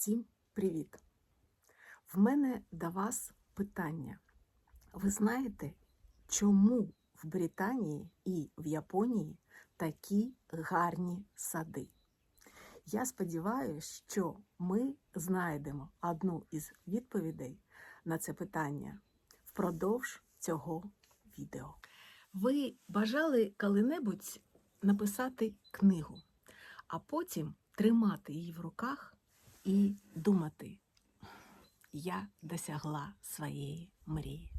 Всім привіт! В мене до вас питання. Ви знаєте, чому в Британії і в Японії такі гарні сади? Я сподіваюся, що ми знайдемо одну із відповідей на це питання впродовж цього відео. Ви бажали коли-небудь написати книгу, а потім тримати її в руках і думати, я досягла своєї мрії.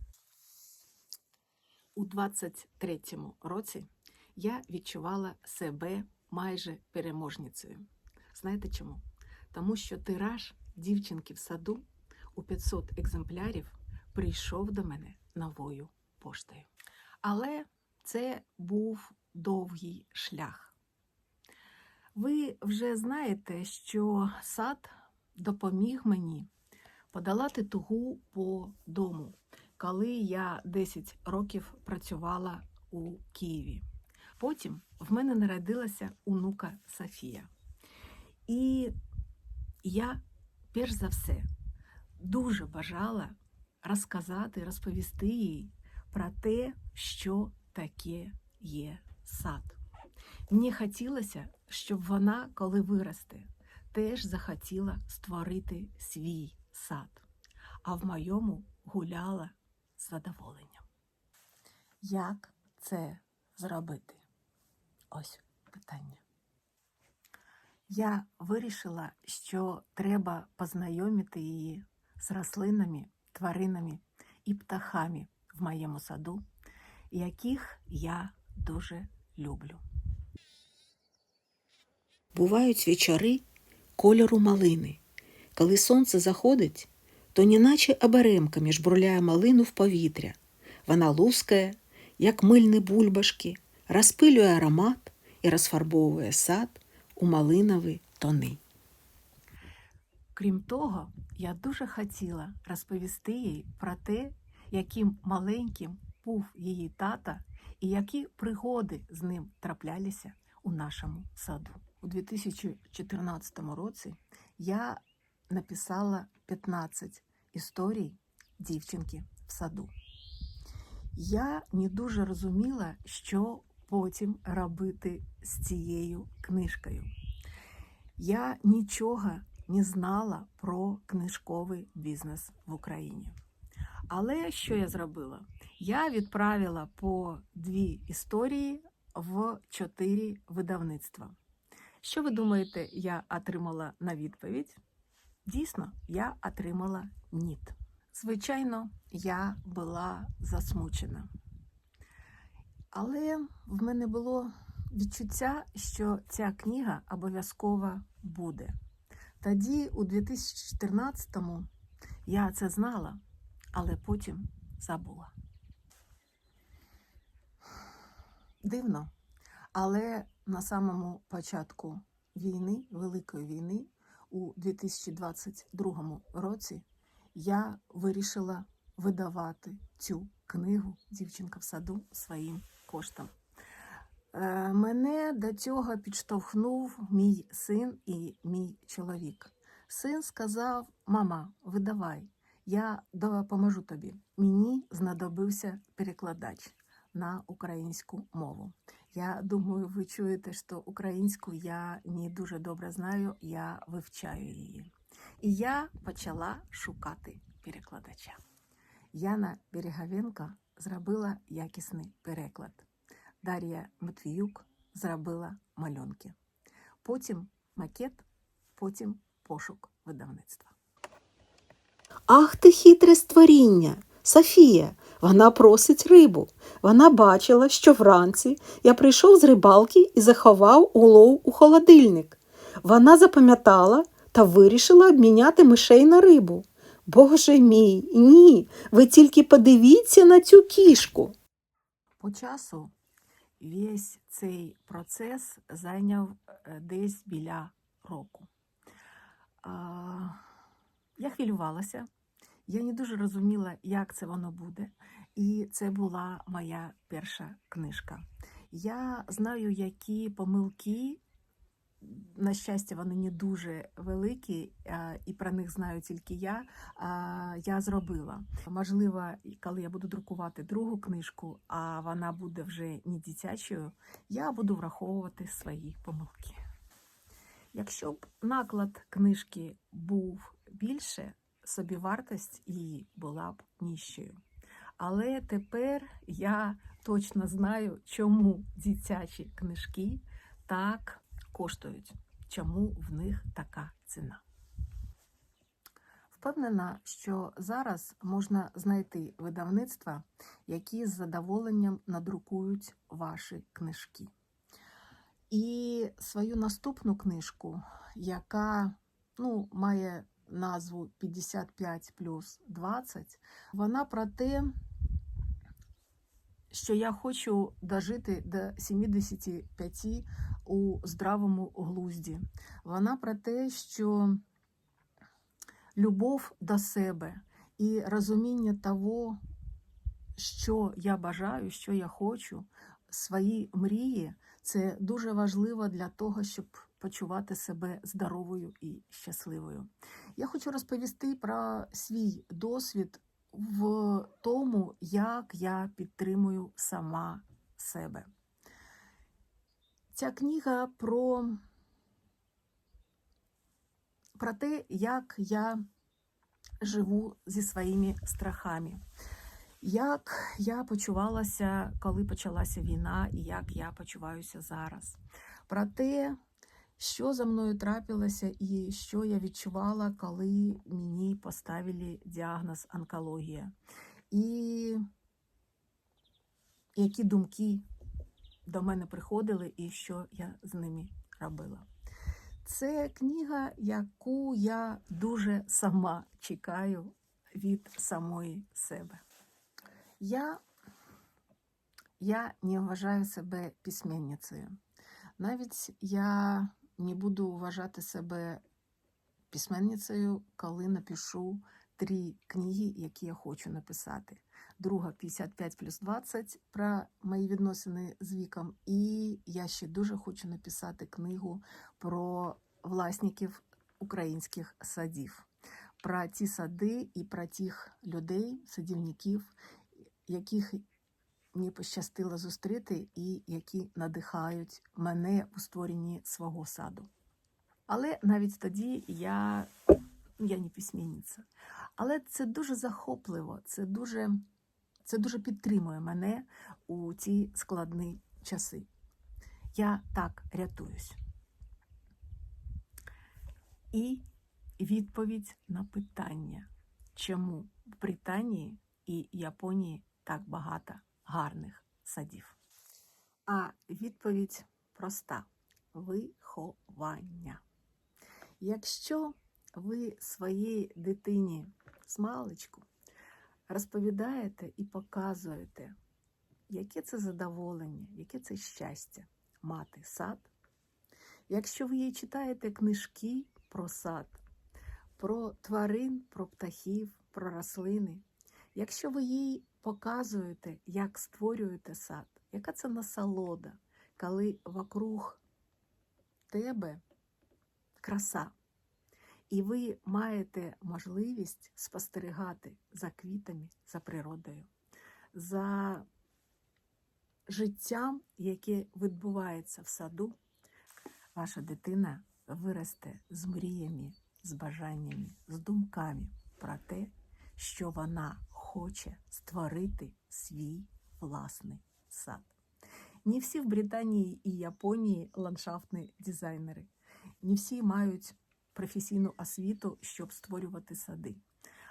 У 23-му році я відчувала себе майже переможницею. Знаєте чому? Тому що тираж дівчинки в саду у 500 екземплярів прийшов до мене новою поштою. Але це був довгий шлях. Ви вже знаєте, що сад допоміг мені подолати тугу по дому, коли я 10 років працювала у Києві. Потім в мене народилася онука Софія. І я, перш за все, дуже бажала розказати, розповісти їй про те, що таке є сад. Мені хотілося, щоб вона, коли виросте, теж захотіла створити свій сад, а в моєму гуляла з задоволенням. Як це зробити? Ось питання. Я вирішила, що треба познайомити її з рослинами, тваринами і птахами в моєму саду, яких я дуже люблю. Бувають вечори кольору малини. Коли сонце заходить, то неначе оберемками жбурляє малину в повітря. Вона лускає, як мильні бульбашки, розпилює аромат і розфарбовує сад у малинові тони. Крім того, я дуже хотіла розповісти їй про те, яким маленьким був її тата і які пригоди з ним траплялися у нашому саду. У 2014 році я написала 15 історій дівчинки в саду. Я не дуже розуміла, що потім робити з цією книжкою. Я нічого не знала про книжковий бізнес в Україні. Але що я зробила? Я відправила по дві історії в чотири видавництва. Що ви думаєте, я отримала на відповідь? Дійсно, я отримала ніт. Звичайно, я була засмучена. Але в мене було відчуття, що ця книга обов'язково буде. Тоді, у 2014-му, я це знала, але потім забула. Дивно, але на самому початку війни, Великої війни, у 2022 році, я вирішила видавати цю книгу Дівчинка в саду своїм коштом. Е, Мене до цього підштовхнув мій син і мій чоловік. Син сказав: Мама, видавай, я допоможу тобі. Мені знадобився перекладач на українську мову. Я думаю, ви чуєте, що українську я не дуже добре знаю, я вивчаю її. І я почала шукати перекладача. Яна Береговенко зробила якісний переклад. Дар'я Матвіюк зробила малюнки. Потім макет, потім пошук видавництва. Ах ти хитре створіння! Софія, вона просить рибу. Вона бачила, що вранці я прийшов з рибалки і заховав улов у холодильник. Вона запам'ятала та вирішила обміняти мишей на рибу. Боже мій, ні, ви тільки подивіться на цю кішку. По часу весь цей процес зайняв е, десь біля року. Я хвилювалася, я не дуже розуміла, як це воно буде. І це була моя перша книжка. Я знаю, які помилки на щастя, вони не дуже великі, і про них знаю тільки я. Я зробила. Можливо, коли я буду друкувати другу книжку, а вона буде вже не дитячою, я буду враховувати свої помилки. Якщо б наклад книжки був більше, собівартість її була б нижчою. Але тепер я точно знаю, чому дитячі книжки так коштують, чому в них така ціна. Впевнена, що зараз можна знайти видавництва, які з задоволенням надрукують ваші книжки. І свою наступну книжку, яка ну, має назву 55 плюс 20, вона про те, що я хочу дожити до 75 у здравому глузді. Вона про те, що любов до себе і розуміння того, що я бажаю, що я хочу, свої мрії, це дуже важливо для того, щоб почувати себе здоровою і щасливою. Я хочу розповісти про свій досвід в тому, як я підтримую сама себе. Ця книга про, про те, як я живу зі своїми страхами, як я почувалася, коли почалася війна, і як я почуваюся зараз. Про те, що за мною трапилося, і що я відчувала, коли мені поставили діагноз онкологія. І які думки до мене приходили, і що я з ними робила. Це книга, яку я дуже сама чекаю від самої себе. Я, я не вважаю себе письменницею. Навіть я не буду вважати себе письменницею, коли напишу три книги, які я хочу написати. Друга 55 плюс 20 про мої відносини з віком. І я ще дуже хочу написати книгу про власників українських садів, про ті сади і про тих людей, садівників, яких мені пощастило зустріти і які надихають мене у створенні свого саду. Але навіть тоді я, я не письменниця. Але це дуже захопливо, це дуже, це дуже підтримує мене у ці складні часи. Я так рятуюсь. І відповідь на питання, чому в Британії і Японії так багато гарних садів. А відповідь проста: виховання. Якщо ви своїй дитині смалечку розповідаєте і показуєте, яке це задоволення, яке це щастя мати сад, якщо ви їй читаєте книжки про сад, про тварин, про птахів, про рослини, якщо ви їй показуєте, як створюєте сад, яка це насолода, коли вокруг тебе краса, і ви маєте можливість спостерігати за квітами, за природою, за життям, яке відбувається в саду, ваша дитина виросте з мріями, з бажаннями, з думками про те, що вона хоче створити свій власний сад. Не всі в Британії і Японії ландшафтні дизайнери, не всі мають професійну освіту, щоб створювати сади.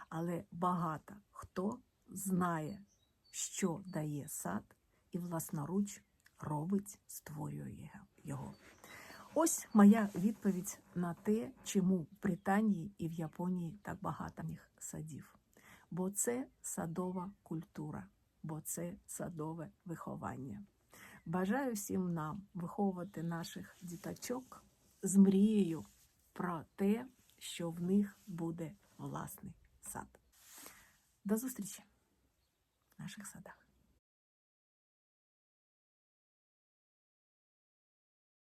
Але багато хто знає, що дає сад, і власноруч робить, створює його. Ось моя відповідь на те, чому в Британії і в Японії так багато садів. Бо це садова культура, бо це садове виховання. Бажаю всім нам виховувати наших діточок з мрією про те, що в них буде власний сад. До зустрічі в наших садах.